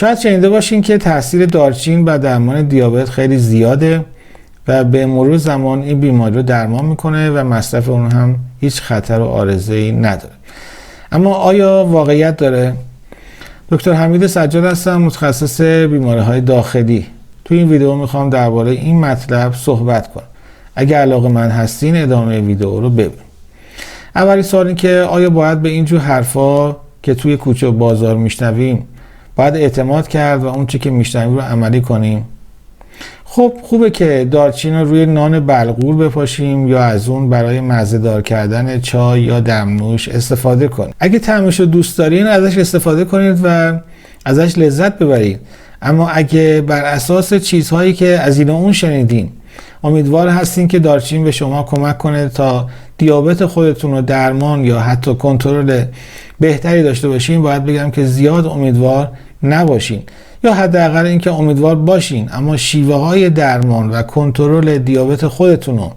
شاید شنیده باشین که تاثیر دارچین و درمان دیابت خیلی زیاده و به مرور زمان این بیماری رو درمان می‌کنه و مصرف اون هم هیچ خطر و آرزه ای نداره. اما آیا واقعیت داره؟ دکتر حمید سجاد هستم متخصص بیماری های داخلی. تو این ویدیو می‌خوام درباره این مطلب صحبت کنم. اگر علاقه من هستین ادامه ویدیو رو ببین. اولی سوال این که آیا باید به اینجور حرفا که توی کوچه بازار میشنویم باید اعتماد کرد و اون چی که میشنویم رو عملی کنیم. خب خوبه که دارچین رو روی نان بلغور بپاشیم یا از اون برای مزه دار کردن چای یا دمنوش استفاده کنیم. اگه طعمش رو دوست دارین ازش استفاده کنید و ازش لذت ببرید. اما اگه بر اساس چیزهایی که از این اون شنیدین امیدوار هستین که دارچین به شما کمک کنه تا دیابت خودتون رو درمان یا حتی کنترل بهتری داشته باشین باید بگم که زیاد امیدوار نباشین. یا حداقل اینکه امیدوار باشین. اما شیوه های درمان و کنترل دیابت خودتون رو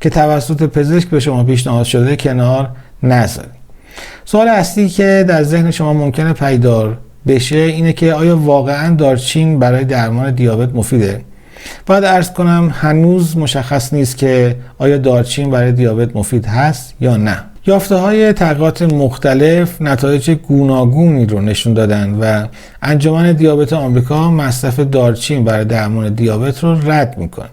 که توسط پزشک به شما پیشنهاد شده کنار نذارید سوال اصلی که در ذهن شما ممکنه پیدار بشه اینه که آیا واقعا دارچین برای درمان دیابت مفیده؟ باید ارز کنم هنوز مشخص نیست که آیا دارچین برای دیابت مفید هست یا نه. یافته های تحقیقات مختلف نتایج گوناگونی رو نشون دادن و انجمن دیابت آمریکا مصرف دارچین برای درمان دیابت رو رد می‌کنه.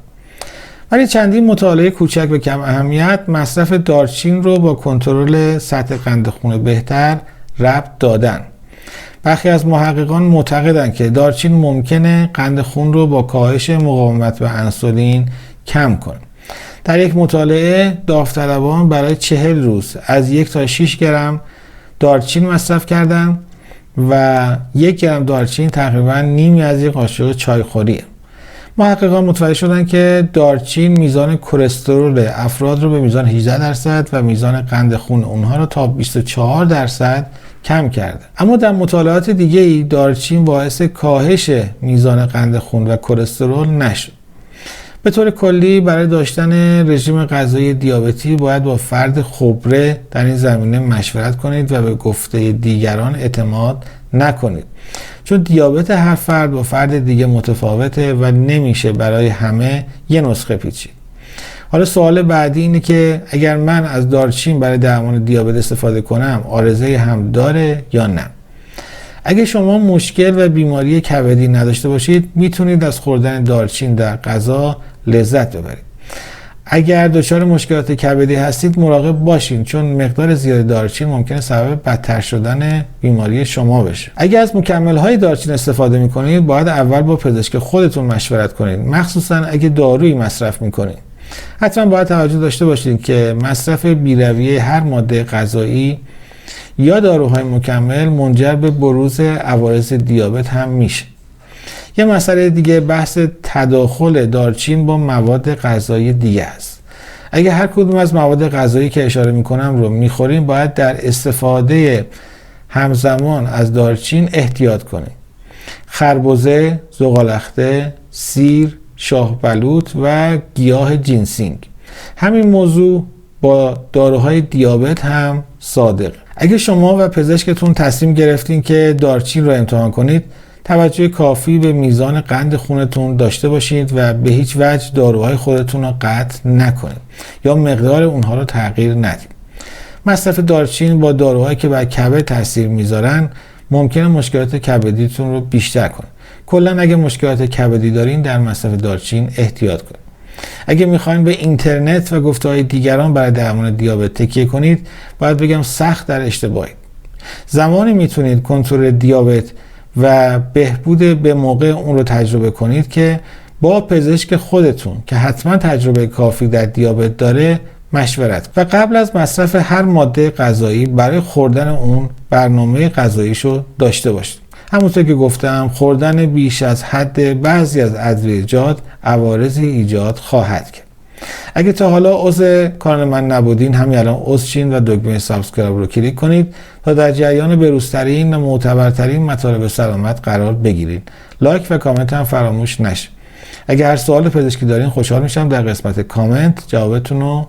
ولی چندین مطالعه کوچک به کم اهمیت مصرف دارچین رو با کنترل سطح قند خون بهتر ربط دادن. برخی از محققان معتقدند که دارچین ممکنه قند خون رو با کاهش مقاومت به انسولین کم کنه. در یک مطالعه داوطلبان برای چهل روز از یک تا 6 گرم دارچین مصرف کردند و یک گرم دارچین تقریبا نیمی از یک قاشق چایخوریه محققان متوجه شدن که دارچین میزان کلسترول افراد رو به میزان 18 درصد و میزان قند خون اونها رو تا 24 درصد کم کرده. اما در مطالعات دیگه ای دارچین باعث کاهش میزان قند خون و کلسترول نشد. به طور کلی برای داشتن رژیم غذایی دیابتی باید با فرد خبره در این زمینه مشورت کنید و به گفته دیگران اعتماد نکنید. چون دیابت هر فرد با فرد دیگه متفاوته و نمیشه برای همه یه نسخه پیچید. حالا سوال بعدی اینه که اگر من از دارچین برای درمان دیابت استفاده کنم آرزه هم داره یا نه؟ اگه شما مشکل و بیماری کبدی نداشته باشید می‌تونید از خوردن دارچین در غذا لذت ببرید. اگر دچار مشکلات کبدی هستید مراقب باشین چون مقدار زیاد دارچین ممکنه سبب بدتر شدن بیماری شما بشه. اگر از مکمل های دارچین استفاده می‌کنید باید اول با پزشک خودتون مشورت کنید. مخصوصا اگه دارویی مصرف می‌کنید. حتما باید توجه داشته باشید که مصرف بیرویه هر ماده غذایی یا داروهای مکمل منجر به بروز عوارض دیابت هم میشه. یه مسئله دیگه بحث تداخل دارچین با مواد غذایی دیگه است. اگه هر کدوم از مواد غذایی که اشاره می‌کنم رو می‌خوریم باید در استفاده همزمان از دارچین احتیاط کنیم. خربزه، زغالخته، سیر، شاه بلوط و گیاه جینسینگ. همین موضوع با داروهای دیابت هم صادق اگه شما و پزشکتون تصمیم گرفتین که دارچین رو امتحان کنید توجه کافی به میزان قند خونتون داشته باشید و به هیچ وجه داروهای خودتون رو قطع نکنید یا مقدار اونها رو تغییر ندید. مصرف دارچین با داروهایی که بر کبد تاثیر می‌ذارن ممکنه مشکلات کبدیتون رو بیشتر کنه. کلا اگه مشکلات کبدی دارین در مصرف دارچین احتیاط کنید. اگه می‌خواین به اینترنت و گفته های دیگران برای درمان دیابت تکیه کنید باید بگم سخت در اشتباهید. زمانی می‌تونید کنترل دیابت و بهبود به موقع اون رو تجربه کنید که با پزشک خودتون که حتما تجربه کافی در دیابت داره مشورت. و قبل از مصرف هر ماده غذایی برای خوردن اون برنامه غذاییشو داشته باشید. همونطور که گفتم خوردن بیش از حد بعضی از ادویجات عوارضی ایجاد خواهد کرد. اگه تا حالا عضو کانال من نبودین همین الان عضو چین و دکمه سابسکرایب رو کلیک کنید تا در جریان بروزترین و معتبرترین مطالب سلامت قرار بگیرید لایک و کامنت هم فراموش نشه اگر سوال پزشکی دارین خوشحال میشم در قسمت کامنت جوابتون رو